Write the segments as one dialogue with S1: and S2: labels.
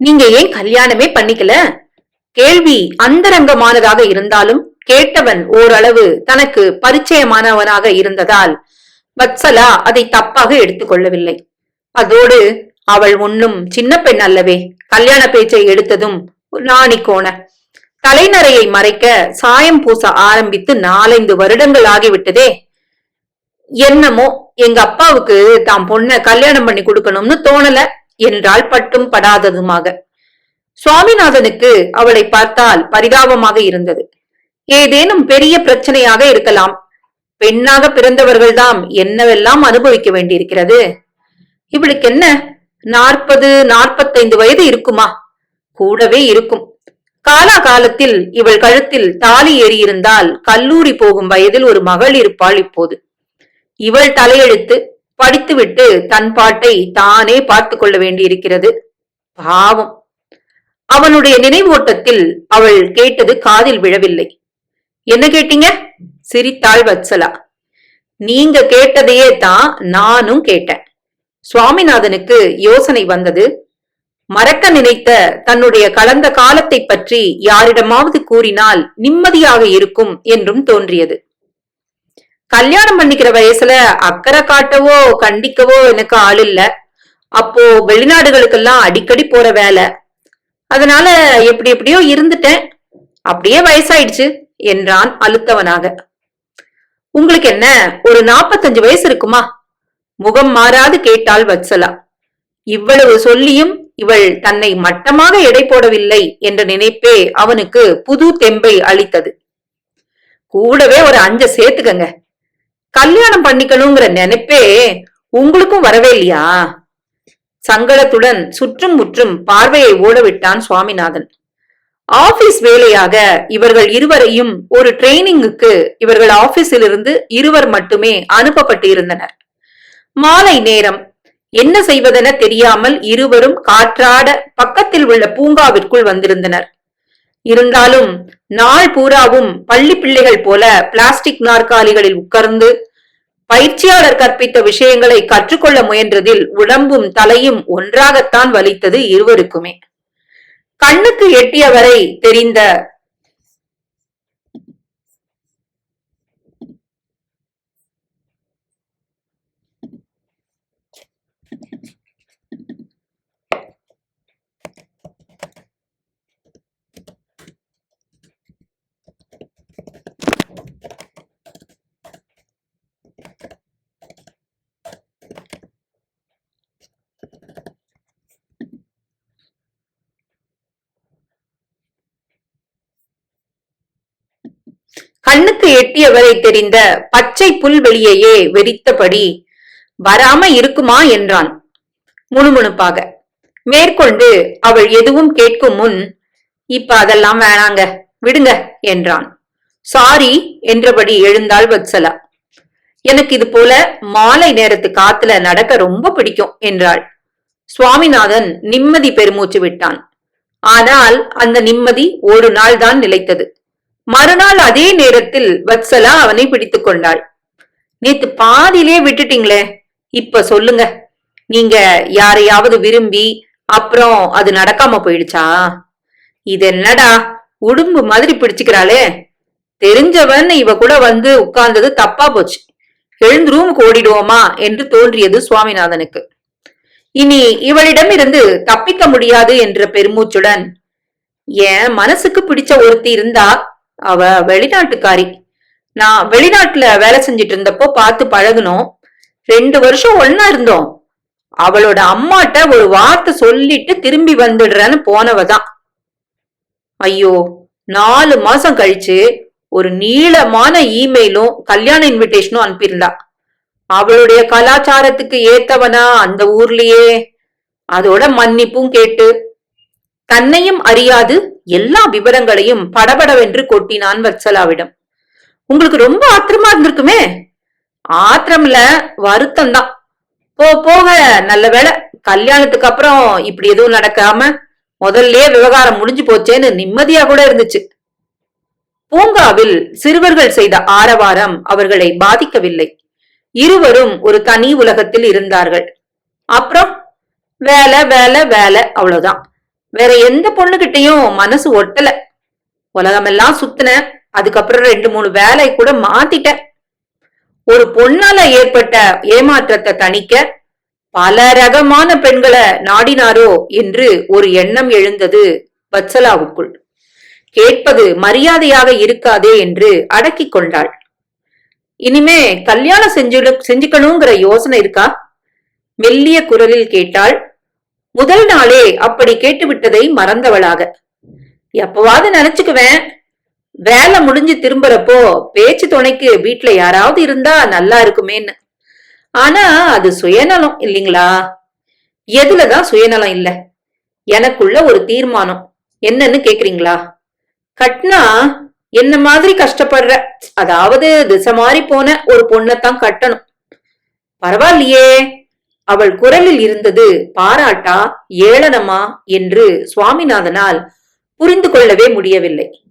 S1: நீங்க ஏன் கல்யாணமே பண்ணிக்கல? கேள்வி அந்தரங்கமானதாக இருந்தாலும் கேட்டவன் ஓரளவு தனக்கு பரிச்சயமானவனாக இருந்ததால் வத்சலா அதை தப்பாக எடுத்துக்கொள்ளவில்லை அதோடு அவள் ஒன்னும் சின்ன பெண் அல்லவே கல்யாண பேச்சை எடுத்ததும் நாணி கோண. தலைநரையை மறைக்க சாயம் பூச ஆரம்பித்து நாலைந்து வருடங்கள் ஆகிவிட்டதே. என்னமோ எங்க அப்பாவுக்கு தாம் பொண்ண கல்யாணம் பண்ணி கொடுக்கணும்னு தோணல. என்றால் பட்டும் படாததுமாக. சுவாமிநாதனுக்கு அவளை பார்த்தால் பரிதாபமாக இருந்தது. ஏதேனும் பெரிய பிரச்சனையாக இருக்கலாம். பெண்ணாக பிறந்தவர்கள்தாம் என்னவெல்லாம் அனுபவிக்க வேண்டியிருக்கிறது? இவளுக்கு என்ன நாற்பது நாற்பத்தைந்து வயது இருக்குமா? கூடவே இருக்கும். காலாகாலத்தில் இவள் கழுத்தில் தாலி ஏறியிருந்தால் கல்லூரி போகும் வயதில் ஒரு மகள் இருப்பாள் இப்போது. இவள் தலையெழுத்து படித்துவிட்டு தன் பாட்டை தானே பார்த்து கொள்ள வேண்டியிருக்கிறது. பாவம். அவனுடைய நினைவோட்டத்தில் அவள் கேட்டது காதில் விழவில்லை. என்ன கேட்டீங்க? சிரித்தாள் வத்சலா. நீங்க கேட்டதையே தான் நானும் கேட்டேன். சுவாமிநாதனுக்கு யோசனை வந்தது. மறக்க நினைத்த தன்னுடைய கலந்த காலத்தை பற்றி யாரிடமாவது கூறினால் நிம்மதியாக இருக்கும் என்றும் தோன்றியது. கல்யாணம் பண்ணிக்கிற வயசுல அக்கறை காட்டவோ கண்டிக்கவோ எனக்கு ஆள் இல்ல. அப்போ வெளிநாடுகளுக்கெல்லாம் அடிக்கடி போற வேலை. அதனால எப்படி எப்படியோ இருந்துட்டேன். அப்படியே வயசாயிடுச்சு. என்றான் அழுத்தவனாக. உங்களுக்கு என்ன ஒரு நாப்பத்தஞ்சு வயசு இருக்குமா? முகம் மாறாது கேட்டாள் வத்சலா. இவ்வளவு சொல்லியும் இவள் தன்னை மட்டமாக எடை போடவில்லை என்ற நினைப்பே அவனுக்கு புது தெம்பை அளித்தது. கூடவே ஒரு அஞ்ச சேர்த்துக்கங்க. கல்யாணம் பண்ணிக்கணுங்கிற நினைப்பே உங்களுக்கும் வரவே இல்லையா? சங்கடத்துடன் சுற்றும் முற்றும் பார்வையை ஓடவிட்டான் சுவாமிநாதன். ஆபீஸ் வேலையாக இவர்கள் இருவரையும் ஒரு ட்ரைனிங்குக்கு இவர்கள் ஆபீஸில் இருந்து இருவர் மட்டுமே அனுப்பப்பட்டு இருந்தனர் மாலை நேரம் என்ன செய்வதென தெரியாமல் இருவரும் காற்றாட பக்கத்தில் உள்ள பூங்காவிற்குள் வந்திருந்தனர். இருந்தாலும் நாள் பூராவும் பள்ளி பிள்ளைகள் போல பிளாஸ்டிக் நாற்காலிகளில் உட்கார்ந்து பயிற்சியாளர் கற்பித்த விஷயங்களை கற்றுக்கொள்ள முயன்றதில் உடம்பும் தலையும் ஒன்றாகத்தான் வலித்தது இருவருக்குமே. கண்ணுக்கு எட்டிய வரை தெரிந்த கண்ணுக்கு எட்டியவரை தெரிந்த பச்சை புல்வெளியையே வெறித்தபடி வராம இருக்குமா? என்றான் முணுமுணுப்பாக. மேற்கொண்டு அவள் எதுவும் கேட்கும் முன் இப்ப அதெல்லாம் வேணாங்க விடுங்க என்றான். சாரி என்றபடி எழுந்தாள் வத்சலா. எனக்கு இது போல மாலை நேரத்து காத்துல நடக்க ரொம்ப பிடிக்கும் என்றாள். சுவாமிநாதன் நிம்மதி பெருமூச்சு விட்டான். ஆனால் அந்த நிம்மதி ஒரு நாள் தான் நிலைத்தது. மறுநாள் அதே நேரத்தில் வத்சலா அவனை பிடித்துக் கொண்டாள். நேத்து பாதியிலே விட்டுட்டீங்களே இப்ப சொல்லுங்க. நீங்க யாரையாவது விரும்பி அப்புறம் அது நடக்காம போயிடுச்சா? இது என்னடா உடும்பு மாதிரி பிடிச்சுக்கிறாளே. தெரிஞ்சவன் இவ கூட வந்து உட்கார்ந்தது தப்பா போச்சு. எழுந்து ரூமுக்கு ஓடிடுவோமா? என்று தோன்றியது சுவாமிநாதனுக்கு. இனி இவளிடமிருந்து தப்பிக்க முடியாது என்ற பெருமூச்சுடன் என் மனசுக்கு பிடிச்ச ஒருத்தி இருந்தா அவ வெளிநாட்டுக்காரி. நான் வெளிநாட்டுல வேலை செஞ்சிட்டு இருந்தப்போ பார்த்து பழகுனோம். ரெண்டு வருஷம் ஒன்னா இருந்தோம். அவளோட அம்மாட்ட ஒரு வார்த்தை சொல்லிட்டு திரும்பி வந்துடுறேன்னு போனவதான். ஐயோ நாலு மாசம் கழிச்சு ஒரு நீளமான இமெயிலும் கல்யாண இன்விடேஷனும் அனுப்பியிருந்தா. அவளுடைய கலாச்சாரத்துக்கு ஏத்தவனா அந்த ஊர்லயே? அதோட மன்னிப்பும் கேட்டு. தன்னையும் அறியாது எல்லா விவரங்களையும் படபடவென்று கொட்டினான் வத்சலாவிடம். உங்களுக்கு ரொம்ப ஆத்திரமா இருந்திருக்குமே? ஆத்திரம்ல வருத்தம் தான் போ போக நல்ல வேலை கல்யாணத்துக்கு அப்புறம் இப்படி எதுவும் நடக்காம முதல்லயே விவகாரம் முடிஞ்சு போச்சேன்னு நிம்மதியா கூட இருந்துச்சு. பூங்காவில் சிறுவர்கள் செய்த ஆரவாரம் அவர்களை பாதிக்கவில்லை. இருவரும் ஒரு தனி உலகத்தில் இருந்தார்கள். அப்புறம் வேலை வேலை வேலை அவ்வளவுதான். வேற எந்த பொண்ணுகிட்டையும் மனசு ஒட்டல. உலகமெல்லாம் சுத்தின அதுக்கப்புறம் ரெண்டு மூணு வேலை கூட மாத்திட்டேன் ஒரு பொண்ணால ஏற்பட்ட ஏமாற்றத்தை தணிக்க பல ரகமான பெண்களை நாடினாரோ என்று ஒரு எண்ணம் எழுந்தது வத்சலாவுக்குள். கேட்பது மரியாதையாக இருக்காதே என்று அடக்கிக் கொண்டாள். இனிமே கல்யாணம் செஞ்சு செஞ்சுக்கணுங்கிற யோசனை இருக்கா? மெல்லிய குரலில் கேட்டாள் முதல் நாளே அப்படி கேட்டுவிட்டதை மறந்தவளாக. எப்பவாவது நினைச்சுக்குவேன். வேலை முடிஞ்சு திரும்புறப்போ பேச்சு துணைக்கு வீட்டுல யாராவது இருந்தா நல்லா இருக்குமேன்னு. ஆனா அது சுயநலம் இல்லைங்களா? எதுலதான் சுயநலம் இல்ல. எனக்குள்ள ஒரு தீர்மானம். என்னன்னு கேக்குறீங்களா? கட்னா என்ன மாதிரி கஷ்டப்படுற? அதாவது திசை மாறி போன ஒரு பொண்ணத்தான் கட்டணும். பரவாயில்லையே. அவள் குரலில் இருந்தது பாராட்டா ஏளனமா? என்று சுவாமிநாதனால் புரிந்து கொள்ளவே முடியவில்லை.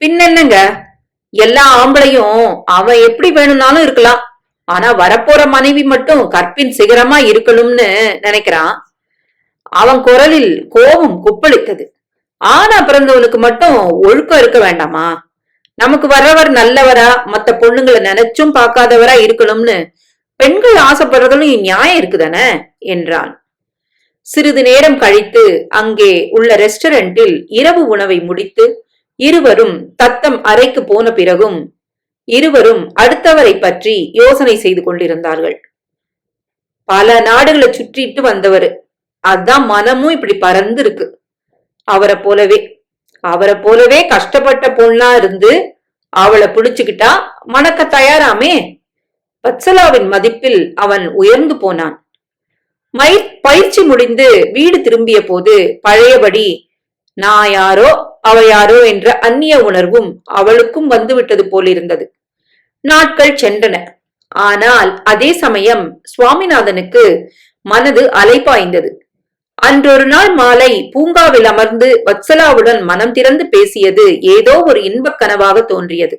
S1: பின்னென்னங்க? எல்லா ஆம்பளையும் அவன் எப்படி வேணும்னாலும் இருக்கலாம். ஆனா வரப்போற மனைவி மட்டும் கற்பின் சிகரமா இருக்கணும்னு நினைக்கிறான். அவன் குரலில் கோபம் குப்பளித்தது. ஆனா பிறந்தவனுக்கு மட்டும் ஒழுக்கம் இருக்க வேண்டாமா? நமக்கு வர்றவர் நல்லவரா மத்த பொண்ணுங்களை நினைச்சும் பார்க்காதவரா இருக்கணும்னு பெண்கள் ஆசைப்படுறதுலும் நியாயம் இருக்குதானே? என்றான் சிறிது நேரம் கழித்து அங்கே உள்ள ரெஸ்டாரண்டில் இரவு உணவை முடித்து இருவரும் தத்தம் அறைக்கு போன பிறகும் இருவரும் அடுத்தவரை பற்றி யோசனை செய்து கொண்டிருந்தார்கள். பல நாடுகளை சுற்றிட்டு வந்தவர். அதான் மனமும் இப்படி பறந்து இருக்கு அவரை போலவே அவரை போலவே கஷ்டப்பட்ட பொண்ணா இருந்து அவளை பிடிச்சுக்கிட்டா மணக்க தயாராமே? வத்சலாவின் மதிப்பில் அவன் உயர்ந்து போனான். மை பயிற்சி முடிந்து வீடு திரும்பிய போது பழையபடி நான் யாரோ அவ யாரோ என்ற அந்நிய உணர்வும் அவளுக்கும் வந்துவிட்டது போலிருந்தது. நாட்கள் சென்றன. ஆனால் அதே சமயம் சுவாமிநாதனுக்கு மனது அலைப்பாய்ந்தது அன்றொரு நாள் மாலை பூங்காவில் அமர்ந்து வத்சலாவுடன் மனம் திறந்து பேசியது ஏதோ ஒரு இன்பக் கனவாக தோன்றியது.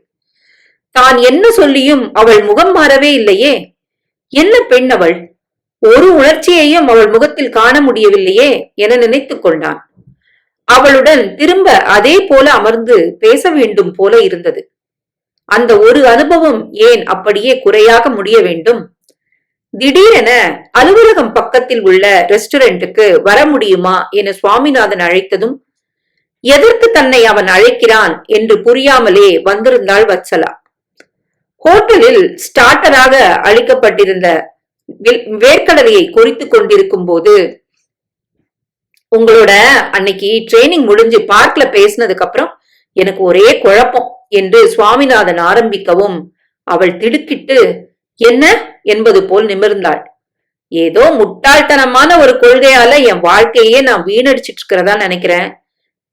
S1: தான் என்ன சொல்லியும் அவள் முகம் மாறவே இல்லையே. என்ன பெண் அவள் ஒரு உணர்ச்சியையும் அவள் முகத்தில் காண முடியவில்லையே என நினைத்துக் கொண்டான். அவளுடன் திரும்ப அதே போல அமர்ந்து பேச வேண்டும் போல இருந்தது. அந்த ஒரு அனுபவம் ஏன் அப்படியே குறையாக முடிய வேண்டும்? திடீரென அலுவலகம் பக்கத்தில் உள்ள ரெஸ்டாரண்ட்டுக்கு வர முடியுமா என சுவாமிநாதன் அழைத்ததும் எதற்கு தன்னை அவன் அழைக்கிறான்? என்று புரியாமலே வந்திருந்தாள் வத்சலா. ஹோட்டலில் ஸ்டார்டராக அளிக்கப்பட்டிருந்த வேர்க்கடலையை குறித்து கொண்டிருக்கும் போது உங்களோட அன்னைக்கு ட்ரைனிங் முடிஞ்சு பார்க்ல பேசினதுக்கு அப்புறம் எனக்கு ஒரே குழப்பம் என்று சுவாமிநாதன் ஆரம்பிக்கவும் அவள் திடுக்கிட்டு என்ன? என்பது போல் நிமிர்ந்தாள். ஏதோ முட்டாள்தனமான ஒரு கொள்கையால என் வாழ்க்கையே நான் வீணடிச்சிட்டு இருக்கிறதா நினைக்கிறேன்.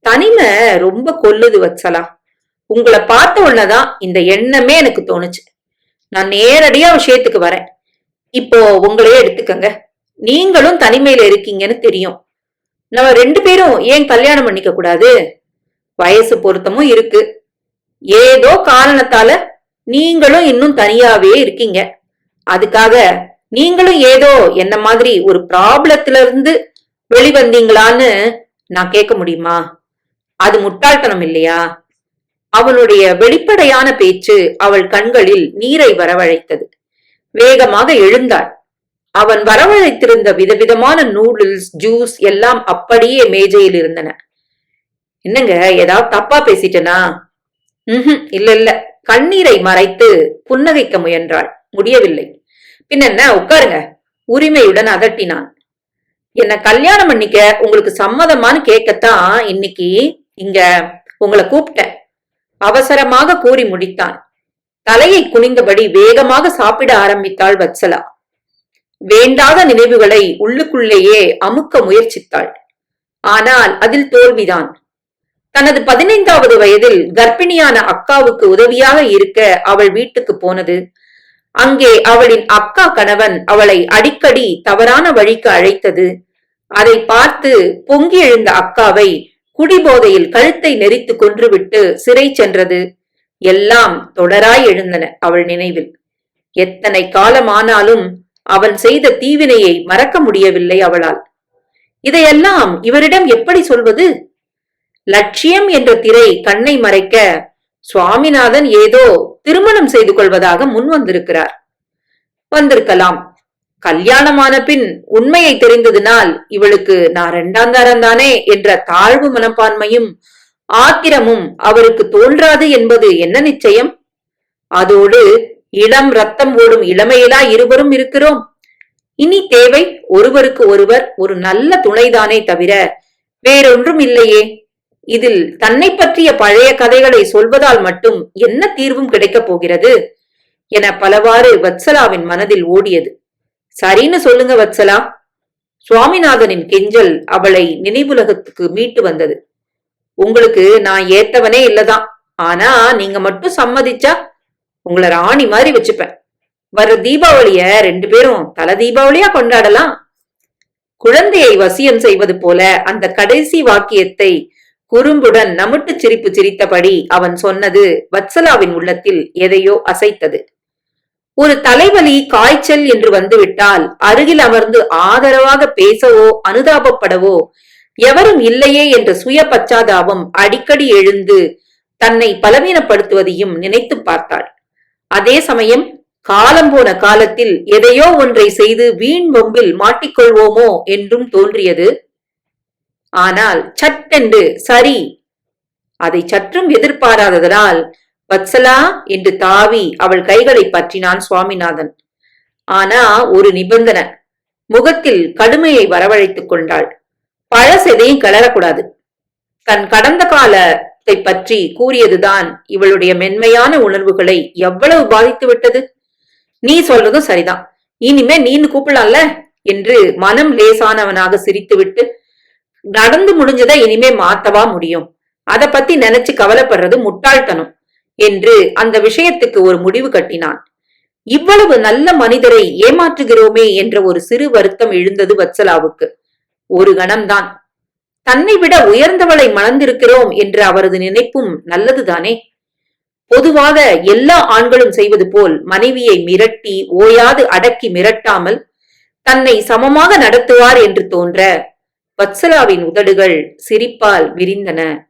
S1: தனிமை ரொம்ப கொல்லுது வச்சலா உங்களை பார்த்த உடனேதான் இந்த எண்ணமே எனக்கு தோணுச்சு. நான் நேரடியா விஷயத்துக்கு வரேன். இப்போ உங்களையே எடுத்துக்கங்க. நீங்களும் தனிமையில இருக்கீங்கன்னு தெரியும். நம்ம ரெண்டு பேரும் ஏன் கல்யாணம் பண்ணிக்க கூடாது? வயசு பொருத்தமும் இருக்கு. ஏதோ காரணத்தால நீங்களும் இன்னும் தனியாவே இருக்கீங்க. அதுக்காக நீங்களும் ஏதோ என்ன மாதிரி ஒரு ப்ராப்ளத்துல இருந்து வெளிவந்தீங்களான்னு நான் கேட்க முடியுமா? அது முட்டாள்தனம் இல்லையா? அவனுடைய வெளிப்படையான பேச்சு அவள் கண்களில் நீரை வரவழைத்தது. வேகமாக எழுந்தாள். அவன் வரவழைத்திருந்த விதவிதமான நூடுல்ஸ் ஜூஸ் எல்லாம் அப்படியே மேஜையில் இருந்தன. என்னங்க ஏதாவது தப்பா பேசிட்டனா? ம் இல்ல இல்ல. கண்ணீரை மறைத்து புன்னகைக்க முயன்றாள். முடியவில்லை. பின்ன உட்காருங்க. உரிமையுடன் அதட்டினான். என்ன கல்யாணம் பண்ணிக்க உங்களுக்கு சம்மதமானு கேட்கத்தான் இன்னைக்கு இங்க உங்களை கூப்பிட்டேன். அவசரமாக கூறி முடித்தான். தலையை குனிந்தபடி வேகமாக சாப்பிட ஆரம்பித்தாள் வத்சலா. வேண்டாத நினைவுகளை உள்ளுக்குள்ளேயே அமுக்க முயற்சித்தாள். ஆனால் அதில் தோல்விதான். தனது பதினைந்தாவது வயதில் கர்ப்பிணியான அக்காவுக்கு உதவியாக இருக்க அவள் வீட்டுக்கு போனது. அங்கே அவளின் அக்கா கணவன் அவளை அடிக்கடி தவறான வழிக்கு அழைத்தது. அதை பார்த்து பொங்கி எழுந்த அக்காவை குடிபோதையில் கழுத்தை நெறித்து கொன்றுவிட்டு சிறை சென்றது. எல்லாம் தொடராய் எழுந்தன அவள் நினைவில். எத்தனை காலமானாலும் அவன் செய்த தீவினையை மறக்க முடியவில்லை அவளால். இதையெல்லாம் இவரிடம் எப்படி சொல்வது? லட்சியம் என்ற திரை கண்ணை மறைக்க சுவாமிநாதன் ஏதோ திருமணம் செய்து கொள்வதாக முன் வந்திருக்கிறார் வந்திருக்கலாம். கல்யாணமான பின் உண்மையை தெரிந்ததினால் இவளுக்கு நான் ரெண்டாந்தாரம் தானே என்ற தாழ்வு மனப்பான்மையும் ஆத்திரமும் அவருக்கு தோன்றாது என்பது என்ன நிச்சயம்? அதோடு இளம் ரத்தம் ஓடும் இளமையிலா இருவரும் இருக்கிறோம். இனி தேவை ஒருவருக்கு ஒருவர் ஒரு நல்ல துணைதானே தவிர வேறொன்றும் இல்லையே. இதில் தன்னை பற்றிய பழைய கதைகளை சொல்வதால் மட்டும் என்ன தீர்வும் கிடைக்கப் போகிறது? என பலவாறு வத்சலாவின் மனதில் ஓடியது. சரின்னு சொல்லுங்க வத்சலா. சுவாமிநாதனின் கெஞ்சல் அவளை நினைவுலகத்துக்கு மீட்டு வந்தது. உங்களுக்கு நான் ஏத்தவனே இல்லதான். ஆனா நீங்க மட்டும் சம்மதிச்சா உங்களை ராணி மாதிரி வச்சுப்பேன். வர தீபாவளிய ரெண்டு பேரும் தல தீபாவளியா கொண்டாடலாம். குழந்தையை வசியம் செய்வது போல அந்த கடைசி வாக்கியத்தை குறும்புடன் நமுட்டு சிரிப்பு சிரித்தபடி அவன் சொன்னது வத்சலாவின் உள்ளத்தில் எதையோ அசைத்தது. ஒரு தலைவலி காய்ச்சல் என்று வந்துவிட்டால் அருகில் அமர்ந்து ஆதரவாக பேசவோ அனுதாபப்படவோ எவரும் இல்லையே என்ற சுய பச்சாதாபம் அடிக்கடி எழுந்து தன்னை பலவீனப்படுத்துவதையும் நினைத்து பார்த்தாள். அதே சமயம் காலம் போன காலத்தில் எதையோ ஒன்றை செய்து வீண் வம்பில் மாட்டிக்கொள்வோமோ என்றும் தோன்றியது. ஆனால் சட்டென்று சரி அதை சற்றும் எதிர்பாராததனால் வத்சலா என்று தாவி அவள் கைகளை பற்றினான் சுவாமிநாதன். ஆனா ஒரு நிபந்தனை. முகத்தில் கடுமையை வரவழைத்துக் கொண்டாள். பழசெதையும் கிளறக்கூடாது. தன் கடந்த காலத்தை பற்றி கூறியதுதான் இவளுடைய மென்மையான உணர்வுகளை எவ்வளவு பாதித்து விட்டது? நீ சொல்றதும் சரிதான். இனிமே நீன்னு கூப்பிடலாம்ல? என்று மனம் லேசானவனாக சிரித்துவிட்டு நடந்து முடிஞ்சதை இனிமே மாத்தவா முடியும். அத பத்தி நினைச்சு கவலைப்படுறது முட்டாள்தனம். என்று அந்த விஷயத்துக்கு ஒரு முடிவு கட்டினான். இவ்வளவு நல்ல மனிதரை ஏமாற்றுகிறோமே என்ற ஒரு சிறு வருத்தம் எழுந்தது வத்சலாவுக்கு. ஒரு கணம்தான். தன்னை விட உயர்ந்தவளை மணந்திருக்கிறோம் என்ற அவரது நினைப்பும் நல்லதுதானே? பொதுவாக எல்லா ஆண்களும் செய்வது போல் மனைவியை மிரட்டி ஓயாது அடக்கி மிரட்டாமல் தன்னை சமமாக நடத்துவார் என்று தோன்ற வத்சலாவின் உதடுகள் சிரிப்பால் விரிந்தன.